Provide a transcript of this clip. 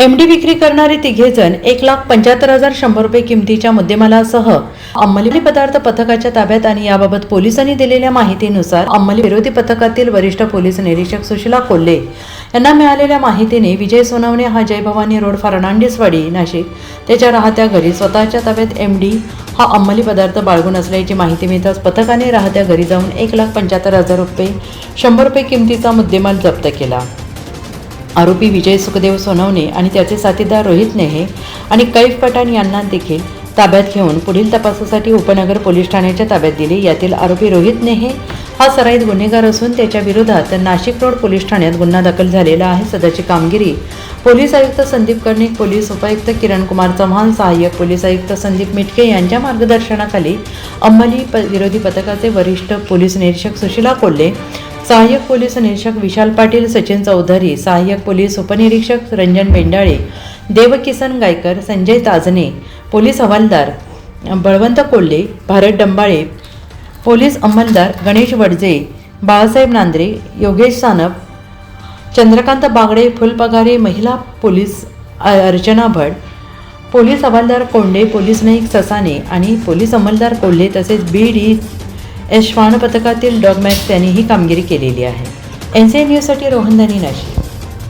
M D विक्री करणारे तिघे जण एक लाख पंच्याहत्तर हजार शंभर रुपये किमतीच्या मुद्देमालासह अंमली पदार्थ पथकाच्या ताब्यात आणि याबाबत पोलिसांनी दिलेल्या माहितीनुसार अंमली विरोधी पथकातील वरिष्ठ पोलीस निरीक्षक सुशीला कोल्हे यांना मिळालेल्या माहितीने विजय सोनवणे हा जय भवानी रोड फर्नांडिसवाडी नाशिक. त्याच्या राहत्या घरी स्वतःच्या ताब्यात एम डी हा अंमली पदार्थ बाळगून असल्याची माहिती मिळताच पथकाने राहत्या घरी जाऊन एक लाख पंच्याहत्तर हजार रुपये शंभर रुपये किमतीचा मुद्देमाल जप्त केला. आरोपी विजय सुखदेव सोनवणे आणि त्याचे साथीदार रोहित नेहे आणि कैफ पठाण यांना देखील ताब्यात घेऊन पुढील तपासासाठी उपनगर पोलीस ठाण्याच्या ताब्यात दिले. यातील आरोपी रोहित नेहे हा सराईत गुन्हेगार असून त्याच्या विरोधात नाशिक रोड पोलीस ठाण्यात गुन्हा दाखल झालेला आहे. सदरची कामगिरी पोलीस आयुक्त संदीप कर्णिक पोलीस उपायुक्त किरण कुमार चव्हाण सहाय्यक पोलीस आयुक्त संदीप मिटके यांच्या मार्गदर्शनाखाली अंमली प विरोधी पथकाचे वरिष्ठ पोलीस निरीक्षक सुशीला कोल्हे सहाय्यक पोलीस निरीक्षक विशाल पाटील सचिन चौधरी सहाय्यक पोलीस उपनिरीक्षक रंजन बेंडाळे देवकिसन गायकर संजय ताजने पोलीस हवालदार बळवंत कोल्हे भारत डंबाळे पोलीस अंमलदार गणेश वडजे बाळासाहेब नांद्रे योगेश सानप चंद्रकांत बागडे फुलपगारे महिला पोलीस अर्चना भट पोलीस हवालदार कोंडे पोलीस नाईक ससाने आणि पोलीस अंमलदार कोल्हे तसेच बी डी एस पथकातील डॉग यांनी ही कामगिरी केलेली आहे. एन सी एन न्यूजसाठी रोहन धनी नाशिक.